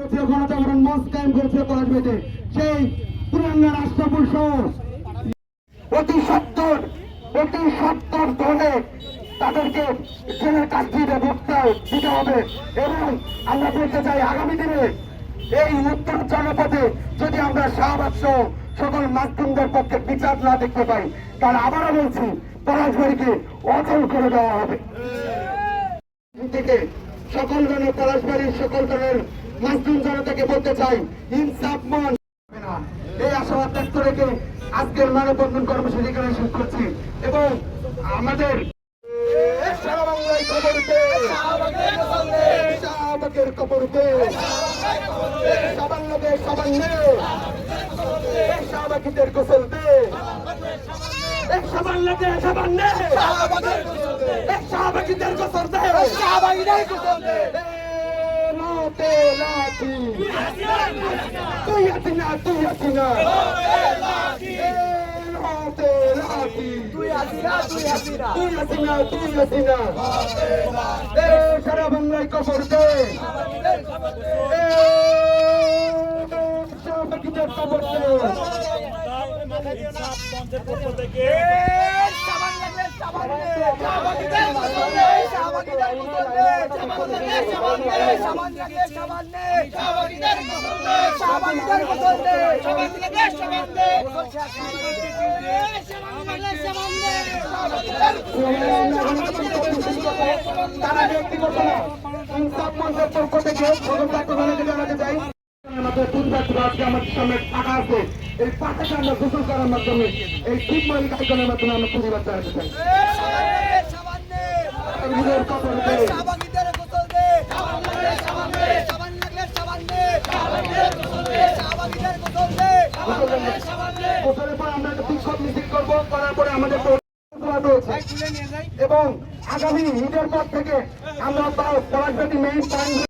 করেছিল গণজাগরণ মঞ্চ কায়েম করেছিল পলাশবাড়িতে সেই পুরাঙ্গা রাষ্ট্রপুরুষ অতি সত্তর অতি সত্তর ধরে তাদেরকে জেলের কাস্টডিতে ভুগতে দিতে হবে এবং আমরা বলতে চাই আগামী দিনে এই উত্তর জনপথে যদি আমরা শাহবাগ সহ সকল মাধ্যমদের পক্ষে বিচার না দেখতে পাই, তাহলে আবারও বলছি, পলাশবাড়িকে অচল করে দেওয়া হবে। থেকে সকল জনের, পলাশবাড়ির সকল জনের মাসুম জনতাকে বলতে চাই, ইনসাফ মন এই আশাবাদ ব্যক্ত রেখে আজকের মানববন্ধন কর্মসূচি এখানে শেষ করছি। এবং আমাদের খবর দে দে সাবান্নদের সাবান্নে শাহবাগীদের গোসল দে গোসল দে লাতে লাতি তুই আছিনা তুই আছিনা লাতে লাতি তুই আছিনা তুই আছিনা এ সারা বাংলায় কবর দে। এ শাহবাগীদের কবর দে। মঞ্চের পক্ষ থেকে এই পাটাকে আমরা গোসল করার মাধ্যমে, এই তিন মালিক আইকনের মাধ্যমে আমরা পরিবার চালাতে চাই। এবং আগামী ঈদের পর থেকে আমরা পলাশবাটি মেইন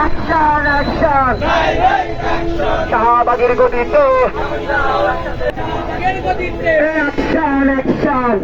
no more. শাহবাগের গতিতে Action, action.